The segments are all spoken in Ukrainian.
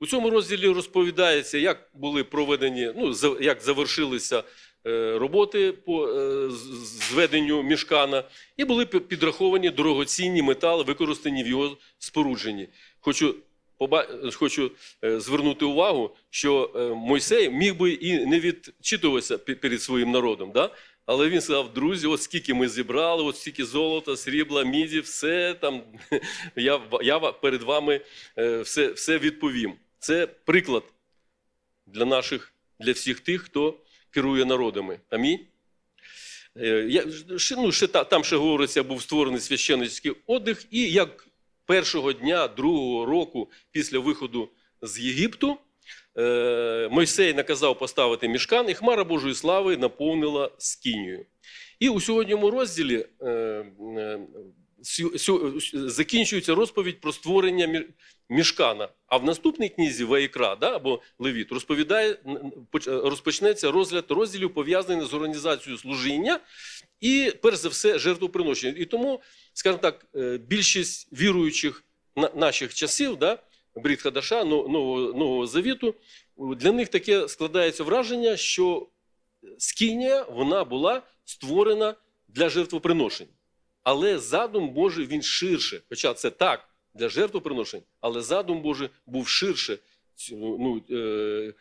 У цьому розділі розповідається, як були проведені, ну, як завершилися е, роботи по е, зведенню мішкана, і були підраховані дорогоцінні метали, використані в його спорудженні. Хочу, хочу е, звернути увагу, що Мойсей міг би і не відчитуватися пе- перед своїм народом. Да? Але він сказав: друзі, от скільки ми зібрали, от стільки золота, срібла, міді, все там я, я перед вами все, все відповім. Це приклад для наших, для всіх тих, хто керує народами. Амінь. Е, Я, ну, ще, там ще говориться, був створений священницький одяг, і як першого дня другого року після виходу з Єгипту е, Мойсей наказав поставити мішкан, і хмара Божої слави наповнила скинію. І у сьогоднішньому розділі е, закінчується розповідь про створення мі- мішкана. А в наступній книзі Ваїкра да, або Левіт розповідає, розпочнеться розгляд розділів, пов'язаних з організацією служіння і, перш за все, жертвоприношення. І тому, скажімо так, е, більшість віруючих на- наших часів, да, Брід Хадаша, но- нового, нового завіту, для них таке складається враження, що скинія вона була створена для жертвоприношень. Але задум Божий він ширше. Хоча це так для жертвоприношень, але задум Божий був ширше ну, е,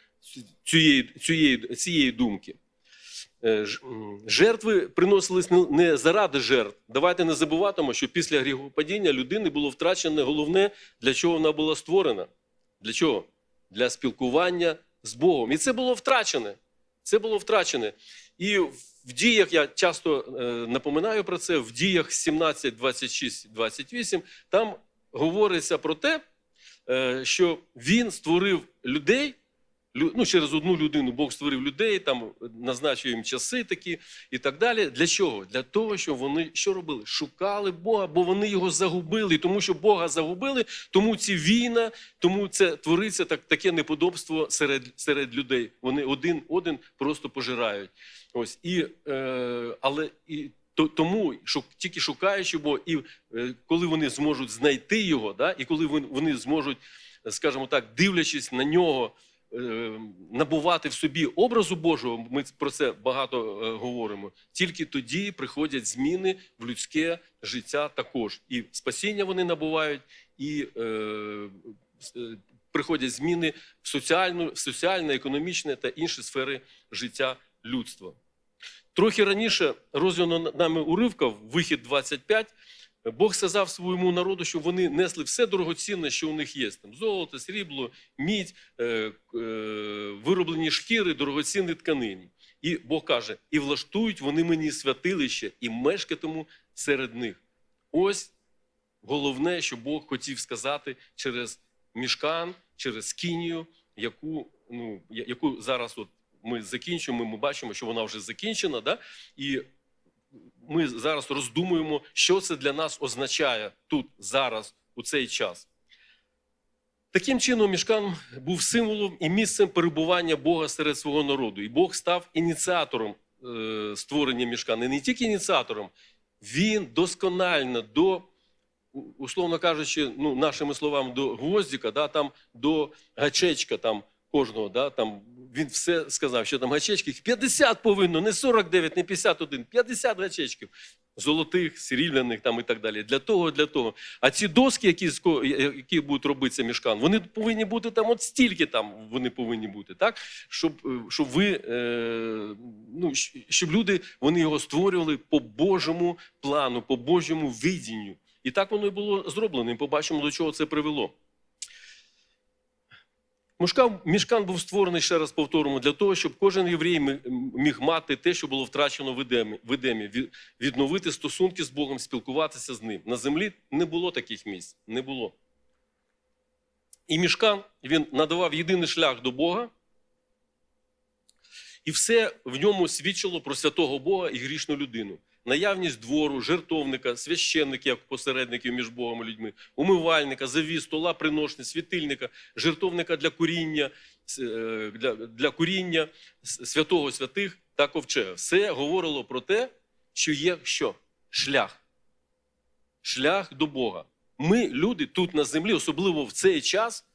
цієї, цієї, цієї думки. Е, Жертви приносились не заради жертв. Давайте не забуватимо, що після гріхопадіння людини було втрачене головне, для чого вона була створена. Для чого? Для спілкування з Богом. І це було втрачене. Це було втрачене. І в діях, я часто е, напоминаю про це, в діях 17, 26, 28, там говориться про те, е, що він створив людей. Ну, через одну людину Бог створив людей, там назначив їм часи такі і так далі. Для чого? Для того, щоб вони що робили? Шукали Бога, бо вони його загубили. Тому що Бога загубили, тому ці війна, тому це твориться так, таке неподобство серед, серед людей. Вони один один просто пожирають. Ось і е, але і то, тому, що тільки шукаючи Бога, і е, коли вони зможуть знайти його, да, і коли вони, зможуть, скажімо так, дивлячись на нього, набувати в собі образу Божого, ми про це багато е, говоримо. Тільки тоді приходять зміни в людське життя також. І спасіння вони набувають, і е, е, приходять зміни в соціальну, в соціальне, економічне та інші сфери життя людства. Трохи раніше роздано нами уривка, вихід 25, Бог сказав своєму народу, що вони несли все дорогоцінне, що у них є. Там золото, срібло, мідь, е, е, вироблені шкіри, дорогоцінні тканині. І Бог каже: і влаштують вони мені святилище, і мешкатиму серед них. Ось головне, що Бог хотів сказати через мішкан, через скинію, яку, ну, яку зараз от ми закінчуємо, ми бачимо, що вона вже закінчена. Да? І ми зараз роздумуємо, що це для нас означає тут, зараз, у цей час. Таким чином, мішкан був символом і місцем перебування Бога серед свого народу. І Бог став ініціатором е, створення мішкана. І не тільки ініціатором, він досконально до, условно кажучи, ну, нашими словами, до гвоздика, да, там, до гачечка там, кожного. Да, там, він все сказав, що там гачечків 50 повинно, не 49, не 51, 50 гачечків. Золотих, срібляних там і так далі. Для того, для того. А ці доски, які, які будуть робитися мішкан, вони повинні бути там, от стільки там вони повинні бути, так? Щоб, е, щоб ви, е, ну, щоб люди вони його створювали по Божому плану, по Божому видінню. І так воно і було зроблено. І побачимо, до чого це привело. Мішкан був створений, ще раз повторимо, для того, щоб кожен єврей міг мати те, що було втрачено в Едемі відновити стосунки з Богом, спілкуватися з ним. На землі не було таких місць, не було. І мішкан він надавав єдиний шлях до Бога, і все в ньому свідчило про святого Бога і грішну людину. Наявність двору, жертовника, священників як посередників між Богом і людьми, умивальника, завіс, стола приношення, світильника, жертовника для куріння, е, для, для куріння святого святих та ковчега. Все говорило про те, що є що? Шлях. Шлях до Бога. Ми, люди, тут на землі, особливо в цей час,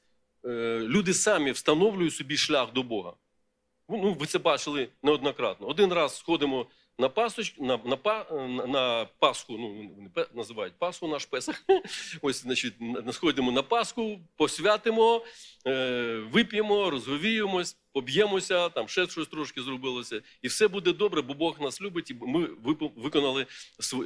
е, люди самі встановлюють собі шлях до Бога. Ну, ви це бачили неоднократно. Один раз сходимо на Пасоч, на, на, на, на Пасху, ну пе- називають Пасху наш Песах. Ось, значить, на- сходимо на Пасху, посвятимо, е, вип'ємо, розговіємось, поб'ємося, там ще щось трошки зробилося, і все буде добре, бо Бог нас любить, і ми виконали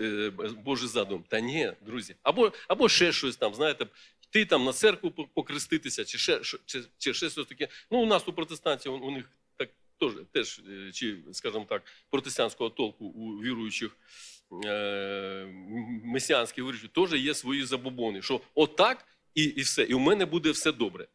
е, Божий задум. Та ні, друзі, або, або ще щось там, знаєте, йти там на церкву по- покреститися, чи ще, чи, чи ще щось таке. Ну, у нас у протестантів у, у них теж, теж чи, скажімо так, протестантського толку у віруючих е, месіанських віруючих теж є свої забобони, що отак і, і все. І у мене буде все добре.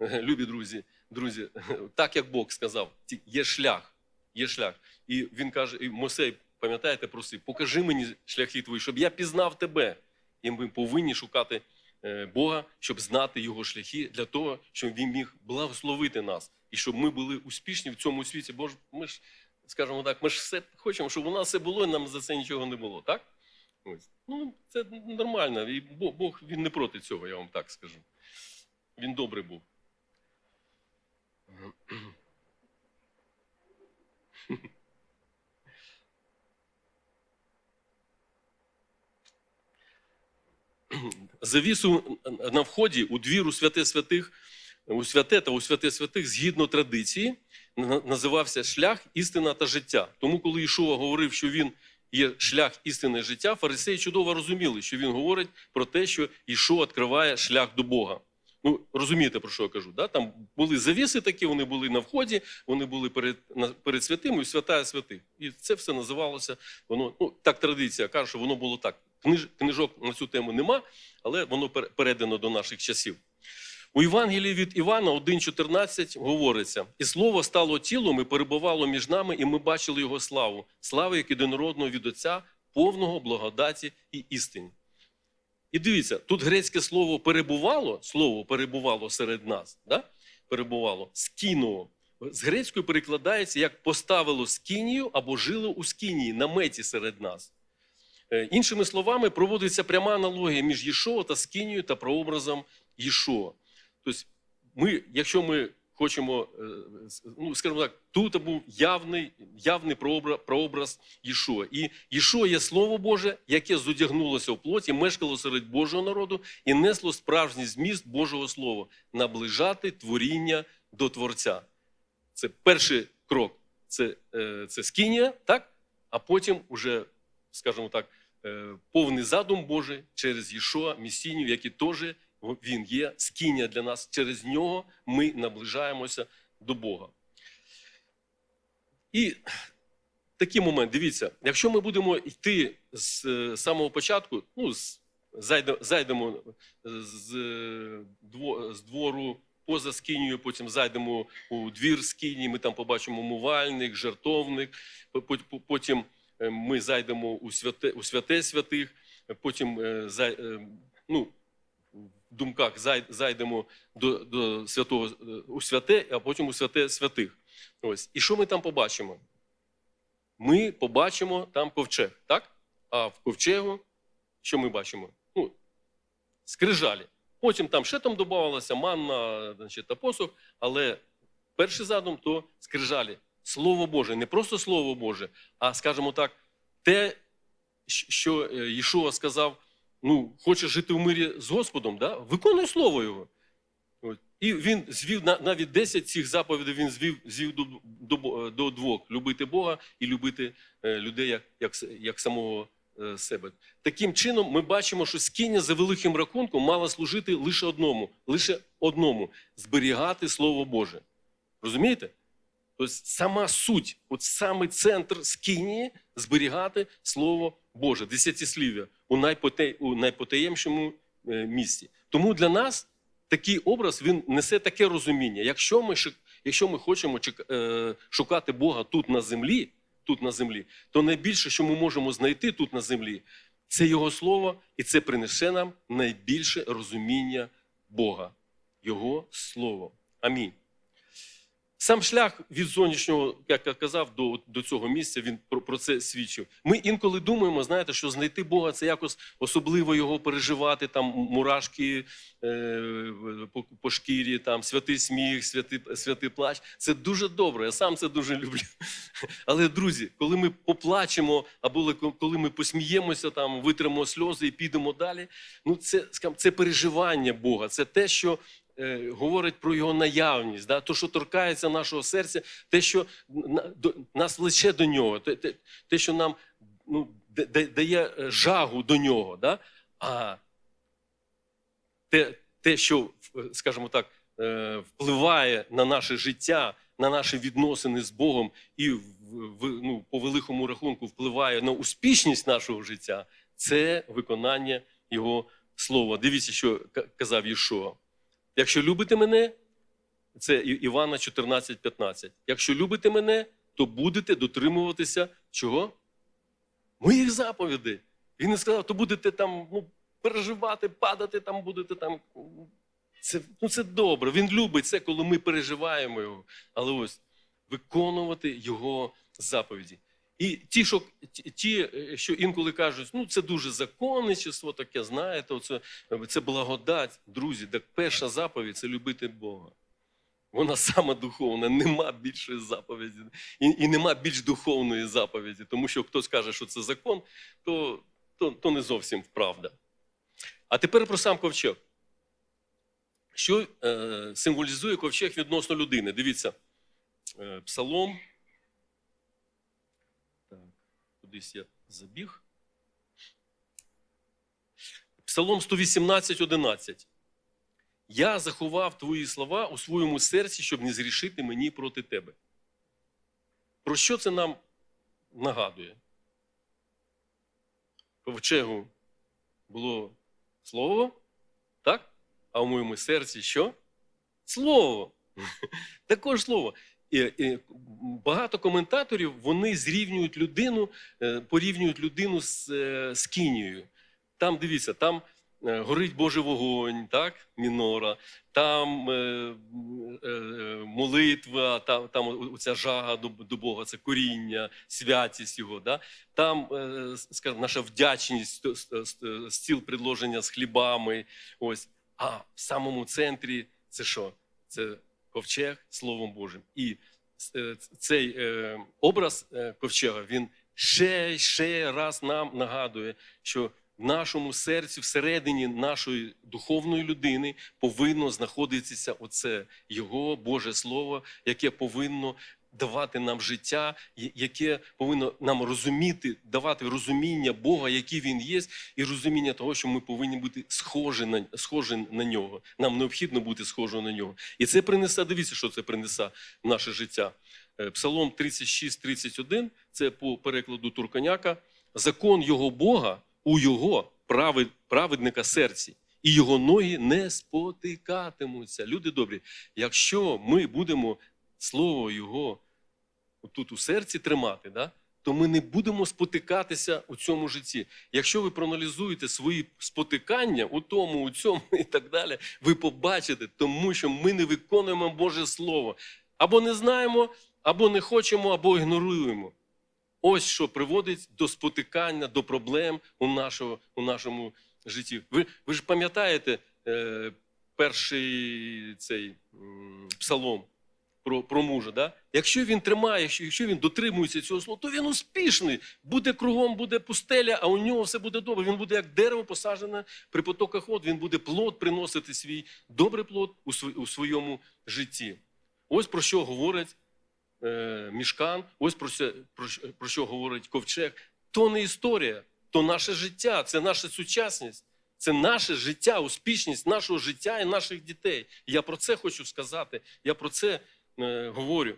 Любі друзі, друзі, так як Бог сказав, є шлях, є шлях. І він каже, і Мосей, пам'ятаєте, просив, покажи мені шляхи твої, щоб я пізнав тебе. І ми повинні шукати е, Бога, щоб знати його шляхи, для того, щоб він міг благословити нас і щоб ми були успішні в цьому світі. Бо ж ми ж, скажімо так, ми ж все хочемо, щоб у нас все було, і нам за це нічого не було, так? Ось. Ну, це нормально. І Бог, він не проти цього, я вам так скажу. Він добрий був. Завісу на вході у двір у святе святих, у святе та у святе святих, згідно традиції, називався шлях, істина та життя. Тому, коли Ішова говорив, що він є шлях істини життя, фарисеї чудово розуміли, що він говорить про те, що Ішо відкриває шлях до Бога. Ну, розумієте, про що я кажу? Да? Там були завіси такі, вони були на вході, вони були перед, на- перед святим і святая святих. І це все називалося, воно, ну, так традиція каже, що воно було так. Книж, книжок на цю тему нема, але воно пер- передано до наших часів. У Євангелії від Івана 1,14 говориться: і слово стало тілом і перебувало між нами, і ми бачили його славу, славу як єдинородного від Отця, повного благодаті і істини. І дивіться, тут грецьке слово перебувало, слово перебувало серед нас, да? перебувало скіно. З грецькою перекладається як поставило скінію або жило у скінії, наметі серед нас. Е, Іншими словами, проводиться пряма аналогія між Єшова та скінією та прообразом Єшова. Тобто, ми, якщо ми хочемо, е, ну, скажімо так, тут був явний, явний прообраз, прообраз Єшуа. І Єшуа є Слово Боже, яке зодягнулося в плоті, мешкало серед Божого народу і несло справжній зміст Божого Слова наближати творіння до Творця. Це перший крок. Це, е, це скинія, так? А потім уже, скажімо так, е, повний задум Божий через Єшуа, Месінію, який теж він є скиня для нас. Через нього ми наближаємося до Бога. І такий момент, дивіться, якщо ми будемо йти з е, самого початку, ну, з, зайдемо з, е, з двору поза скинію, потім зайдемо у двір скині, ми там побачимо мувальник, жертовник, по- по- потім е, ми зайдемо у святе, у святе святих, потім е, е, ну, думках зайдемо до, до святого е, у святе, а потім у святе святих. Ось. І що ми там побачимо? Ми побачимо там ковчег, так? А в ковчегу, що ми бачимо? Ну, скрижалі. Потім там ще там додавалося манна значить, та посох, але перший задум то скрижалі. Слово Боже, не просто Слово Боже, а скажімо так, те, що е, Єшуа сказав: ну, хочеш жити в мирі з Господом, да? виконуй слово Його. От. І він звів навіть 10 цих заповідей він звів, звів до, до, до двох: любити Бога і любити е, людей як, як, як самого е, себе. Таким чином, ми бачимо, що скиня за великим рахунком мала служити лише одному, лише одному зберігати Слово Боже. Розумієте? Тобто сама суть, от саме центр скинії зберігати Слово Боже, десятислів'я у, у найпотаємшому е, місці. Тому для нас такий образ він несе таке розуміння. Якщо ми, якщо ми хочемо е, шукати Бога тут на землі, тут на землі, то найбільше, що ми можемо знайти тут на землі, це Його Слово, і це принесе нам найбільше розуміння Бога, Його Слово. Амінь. Сам шлях від зовнішнього, як я казав, до, до цього місця він про, про це свідчив. Ми інколи думаємо, знаєте, що знайти Бога це якось особливо його переживати, там мурашки е, по, по шкірі, там святий сміх, святий, святий плач. Це дуже добре. Я сам це дуже люблю. Але, друзі, коли ми поплачемо, або коли ми посміємося, там витримо сльози і підемо далі. Ну, це це переживання Бога, це те, що е, говорить про його наявність, да? то, що торкається нашого серця, те, що нас влече до нього, те, те, те що нам ну, да- да- дає е, жагу до нього. Да? А те, те, що, е, скажімо так, впливає на наше життя, на наші відносини з Богом і ну, по великому рахунку впливає на успішність нашого життя, це виконання Його слова. Дивіться, що казав Єшуа. Якщо любите мене, це Івана 14,15. Якщо любите мене, то будете дотримуватися чого? Моїх заповідей. Він не сказав, то будете там ну, переживати, падати, там будете там. Це, ну, це добре. Він любить це, коли ми переживаємо його. Але ось виконувати його заповіді. І ті, що, ті- е, що інколи кажуть, ну це дуже законничество таке, знаєте, оце, це благодать. Друзі, так перша заповідь це любити Бога. Вона сама духовна, нема більшої заповіді. І, і нема більш духовної заповіді. Тому що хтось каже, що це закон, то, то, то не зовсім правда. А тепер про сам ковчег. Що е, символізує ковчег відносно людини? Дивіться, е, псалом. Так, кудись я забіг. Псалом 118, 11. Я заховав твої слова у своєму серці, щоб не зрішити мені проти тебе. Про що це нам нагадує? Ковчегу було слово, так? А в моєму серці що? Слово. Також слово. Багато коментаторів вони зрівнюють людину, е, порівнюють людину з, е, з Кінією. Там дивіться, там е, горить Божий вогонь, так, мінора, там е, е, молитва, там, там ця жага до, до Бога, це коріння, святість Його. Да? Там е, скажімо, наша вдячність, стіл предложення з хлібами. Ось. А в самому центрі це що? Це ковчег Словом Божим. І е, цей е, образ е, ковчега він ще ще раз нам нагадує, що в нашому серці, всередині нашої духовної людини повинно знаходитися оце його Боже Слово, яке повинно давати нам життя, яке повинно нам розуміти, давати розуміння Бога, який він є, і розуміння того, що ми повинні бути схожі на, схожі на нього. Нам необхідно бути схожі на нього. І це принесе, дивіться, що це принесе в наше життя. Е, Псалом 36-31, це по перекладу Турканяка. Закон його Бога у його правед- праведника серці, і його ноги не спотикатимуться. Люди добрі, якщо ми будемо слово Його тут у серці тримати, да, то ми не будемо спотикатися у цьому житті. Якщо ви проаналізуєте свої спотикання у тому, у цьому і так далі, ви побачите, тому що ми не виконуємо Боже Слово. Або не знаємо, або не хочемо, або ігноруємо. Ось що приводить до спотикання, до проблем у, нашого, у нашому житті. Ви, ви ж пам'ятаєте е, перший цей м, псалом про, про мужа. Да? Якщо він тримає, якщо, він дотримується цього слова, то він успішний. Буде кругом, буде пустеля, а у нього все буде добре. Він буде як дерево посаджене при потоках вод, він буде плод приносити свій добрий плод у, у своєму житті. Ось про що говорить е, мішкан, ось про, це, про, про що говорить ковчег. То не історія, то наше життя, це наша сучасність, це наше життя, успішність нашого життя і наших дітей. Я про це хочу сказати, я про це говорю.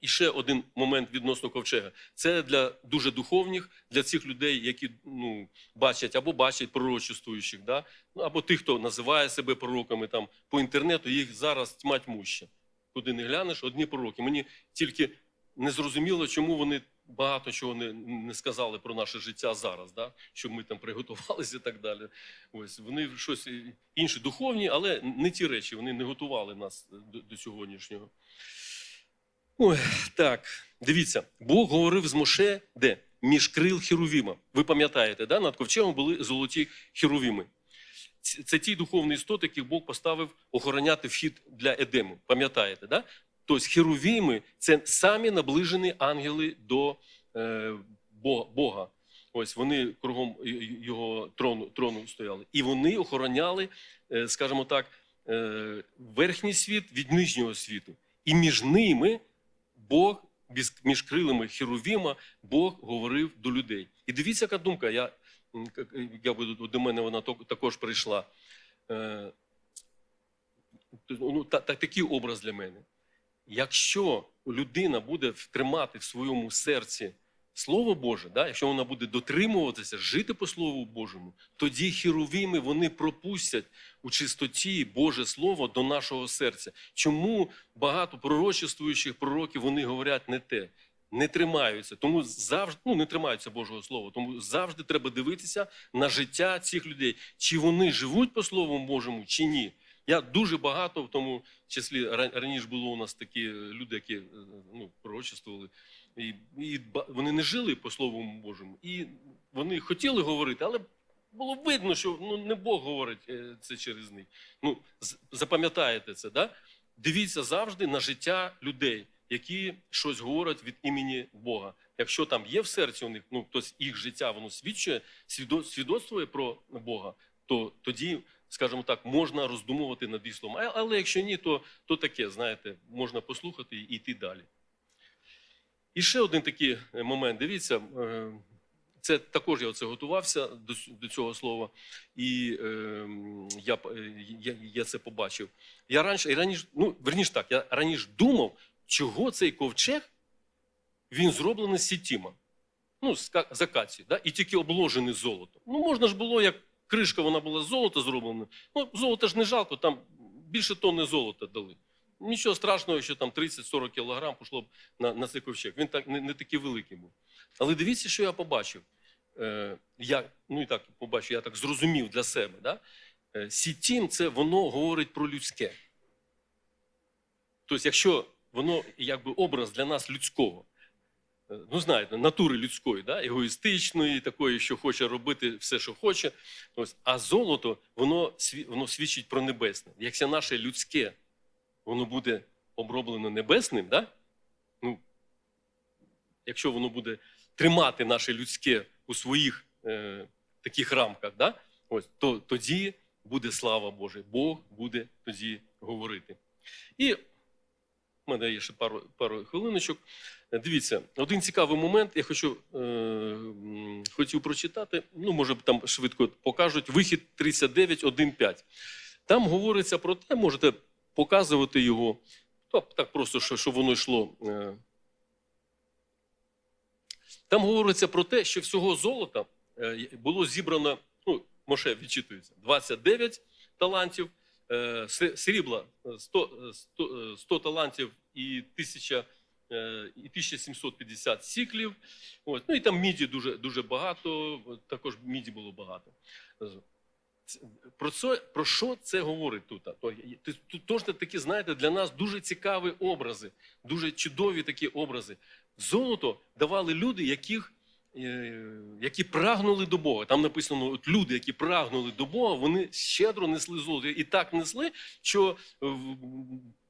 І ще один момент відносно ковчега. Це для дуже духовних, для цих людей, які ну, бачать або бачать пророчествуючих, да? ну, або тих, хто називає себе пророками там, по інтернету, їх зараз тьма тьмуща. Куди не глянеш, одні пророки. Мені тільки не зрозуміло, чому вони багато чого не, не сказали про наше життя зараз, да? щоб ми там приготувалися і так далі. Ось вони щось інші духовні, але не ті речі, вони не готували нас до, до сьогоднішнього. Ой, так, дивіться, Бог говорив з Моше, де? Між крил Херувіма. Ви пам'ятаєте, да? над ковчегом були золоті Херувіми. Це ті духовні істоти, яких Бог поставив охороняти вхід для Едему. Пам'ятаєте, да? Тобто Херувіми це самі наближені ангели до е, Бога. Ось вони кругом його трону, трону стояли. І вони охороняли, е, скажімо так, е, верхній світ від нижнього світу. І між ними Бог, між крилами Херувіма, Бог говорив до людей. І дивіться, яка думка. Я, я до мене вона також прийшла. Е, ну, та, та, такий образ для мене. Якщо людина буде тримати в своєму серці Слово Боже, да, якщо вона буде дотримуватися, жити по Слову Божому, тоді хіровіми вони пропустять у чистоті Боже Слово до нашого серця. Чому багато пророчествуючих пророків вони говорять не те, не тримаються, тому завжди ну, не тримаються Божого Слова. Тому завжди треба дивитися на життя цих людей, чи вони живуть по Слову Божому, чи ні. Я дуже багато в тому числі раніше було у нас такі люди, які е, ну, пророчествували, і, і вони не жили по Слову Божому. І вони хотіли говорити, але було видно, що ну, не Бог говорить е, це через них. Ну, запам'ятаєте це, да? Дивіться завжди на життя людей, які щось говорять від імені Бога. Якщо там є в серці у них, ну тобто їх життя воно свідчує, свідо- свідоцтвує про Бога, то тоді, скажімо так, можна роздумувати над. А- Але якщо ні, то, то таке, знаєте, можна послухати і йти далі. І ще один такий е, момент. Дивіться, е, це також я оце готувався до, до цього слова, і е, я, я, я це побачив. Я раніше, раніше, ну, верніше так, я раніше думав, чого цей ковчег він зроблений з сітіма. Ну, з з акації, да? і тільки обложений золотом. Ну, можна ж було, як кришка вона була з золота зроблена. Ну, золото ж не жалко, там більше тонни золота дали. Нічого страшного, що там 30-40 кілограм пішло б на, на цей ковчег. Він так не, не такий великий був. Але дивіться, що я побачив. Е, я, ну і так побачив, я так зрозумів для себе. Да? Е, Сітім це воно говорить про людське. Тобто, якщо воно якби образ для нас людського, ну знаєте, натури людської, да? егоїстичної, такої, що хоче робити все, що хоче. Ось, а золото, воно, воно свідчить про небесне. Якщо наше людське, воно буде оброблено небесним, да? ну, якщо воно буде тримати наше людське у своїх е, таких рамках, да? Ось, то тоді буде слава Божа, Бог буде тоді говорити. І в мене є ще пару, пару хвилиночок. Дивіться, один цікавий момент, я хочу, е, хотів прочитати, ну, може, там швидко покажуть, вихід 39.1.5. Там говориться про те, можете показувати його, так, просто, що, щоб воно йшло. е. Там говориться про те, що всього золота е, було зібрано, ну, Моше відчитується, 29 талантів, е, срібла е, 100, е, 100, е, 100 талантів і 1000, е, і 1750 сіклів. Ось. Ну і там міді дуже, дуже багато, також міді було багато. Про, це, про що це говорить тут? Тут теж такі, знаєте, для нас дуже цікаві образи, дуже чудові такі образи. Золото давали люди, яких, е, які прагнули до Бога. Там написано, от люди, які прагнули до Бога, вони щедро несли золото. І так несли, що е,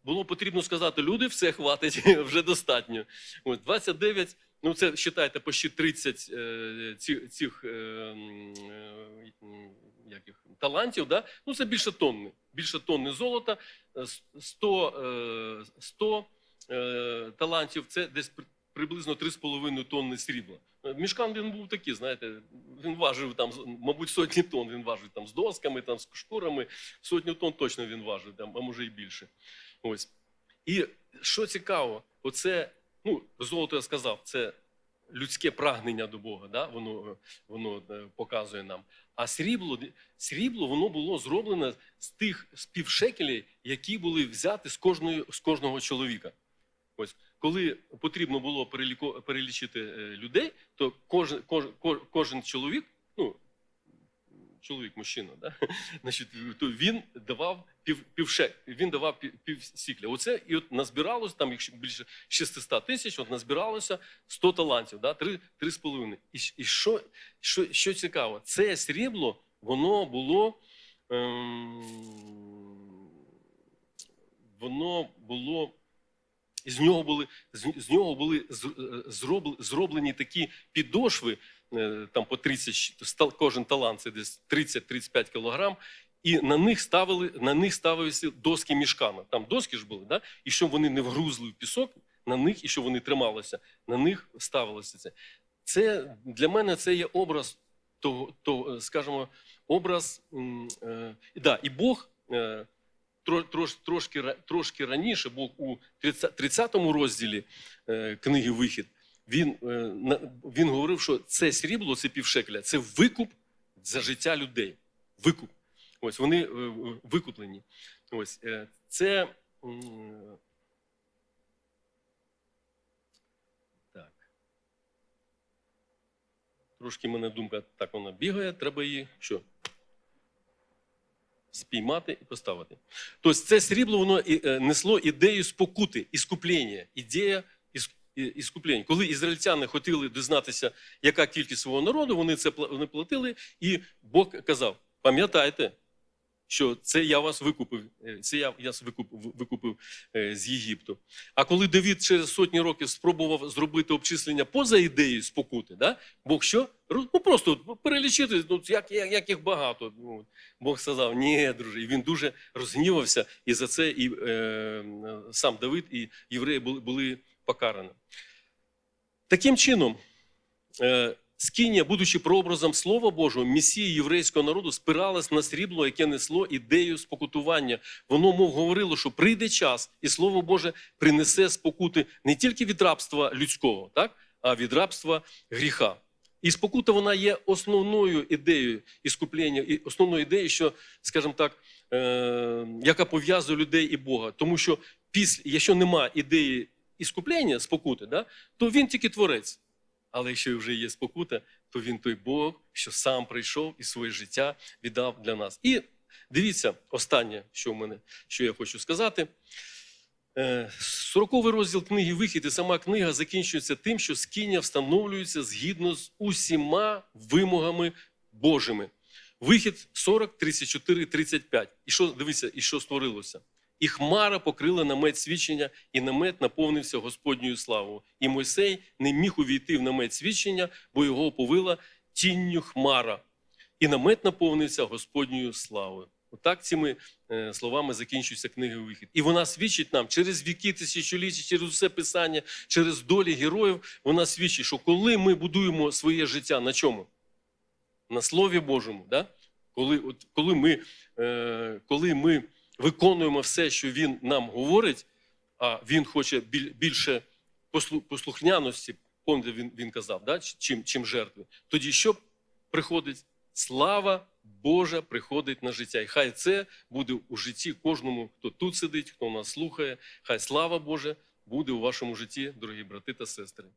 було потрібно сказати, люди, все хватить, вже достатньо. Ось 29, ну це вважайте, почти 30 е, цих е, е, талантів, да? ну це більше тонни. Більше тонни золота, е, 100, е, 100 е, талантів це десь при- приблизно 3,5 тонни срібла. Мішкан він був такий, знаєте, він важив там, мабуть, сотні тонн він важив там з досками, там, з шкурами, сотню тонн точно він важив, там, а може і більше. Ось. І що цікаво, оце, ну, золото я сказав, це людське прагнення до Бога, да? воно, воно е, показує нам. А срібло, срібло воно було зроблено з тих з півшекелей, які були взяті з, кожної, з кожного чоловіка. Ось коли потрібно було переліко- перелічити е, людей, то кожен, кожен, кожен, кожен чоловік, ну, чоловік, мужчина, да? Значить, то він давав пів, півшек, він давав пів, пів. Оце і от назбиралося, там якщо більше 600 тисяч, от назбиралося 100 талантів, да? 3, 3,5. І, і що, що, що цікаво, це срібло, воно було. Ем, воно було. З нього були, з, з нього були е, зроблені такі підошви, е, там по 30, кожен талант це десь 30-35 кілограм, і на них ставили, на них ставилися доски мішками. Там доски ж були, да? і щоб вони не вгрузли в пісок, на них, і щоб вони трималися, на них ставилося це. Це для мене це є образ того, того скажімо, образ. Е, да, і Бог. Е, трош, трошки, трошки раніше, Бог у 30, 30 розділі е, книги Вихід, він, е, він говорив, що це срібло, це півшекеля, це викуп за життя людей. Викуп. Ось вони е, викуплені. Ось е, це. Так. Трошки мене думка так вона бігає, треба її що? Спіймати і поставити. Тобто це срібло воно е, несло ідею спокути, іскуплення, ідея іск- іскуплення. Коли ізраїльтяни хотіли дізнатися, яка кількість свого народу, вони це вони платили, і Бог казав: пам'ятайте, що це я вас викупив, е, це я, я викупив, викупив е, з Єгипту. А коли Давід через сотні років спробував зробити обчислення поза ідеєю спокути, да? Бог що? Ну просто перелічити, ну, як, як, як їх багато. Ну. Бог сказав, ні, друже, і він дуже розгнівався, і за це і е, сам Давид, і євреї були, були покарані. Таким чином, е, Скіння, будучи прообразом Слова Божого, месії єврейського народу спиралась на срібло, яке несло ідею спокутування. Воно, мов говорило, що прийде час, і Слово Боже принесе спокути не тільки від рабства людського, так? а від рабства гріха. І спокута вона є основною ідеєю іскуплення, і основною ідеєю, що, скажімо так, е, яка пов'язує людей і Бога. Тому що після, якщо нема ідеї іскуплення, спокути, да, то він тільки творець. Але якщо вже є спокута, то він той Бог, що сам прийшов і своє життя віддав для нас. І дивіться, останнє, що в мене, що я хочу сказати. Е, 40 розділ книги Вихід і сама книга закінчується тим, що скиня встановлюється згідно з усіма вимогами Божими. Вихід 40, 34, 35. І що дивіться, і що створилося? І хмара покрила намет свідчення, і намет наповнився Господньою славою. І Мойсей не міг увійти в намет свідчення, бо його оповила тінню хмара. І намет наповнився Господньою славою. Отак цими е, словами закінчується книга Вихід. І вона свідчить нам через віки, тисячоліття, через усе писання, через долі героїв. Вона свідчить, що коли ми будуємо своє життя на чому? На Слові Божому. Да? Коли, от, коли, ми, е, коли ми виконуємо все, що він нам говорить, а він хоче біль- більше послу- послухняності, пам'ятаєте, він, він казав, да? чим, чим жертви, тоді що приходить? Слава Божа приходить на життя. І хай це буде у житті кожному, хто тут сидить, хто нас слухає. Хай слава Божа буде у вашому житті, дорогі брати та сестри.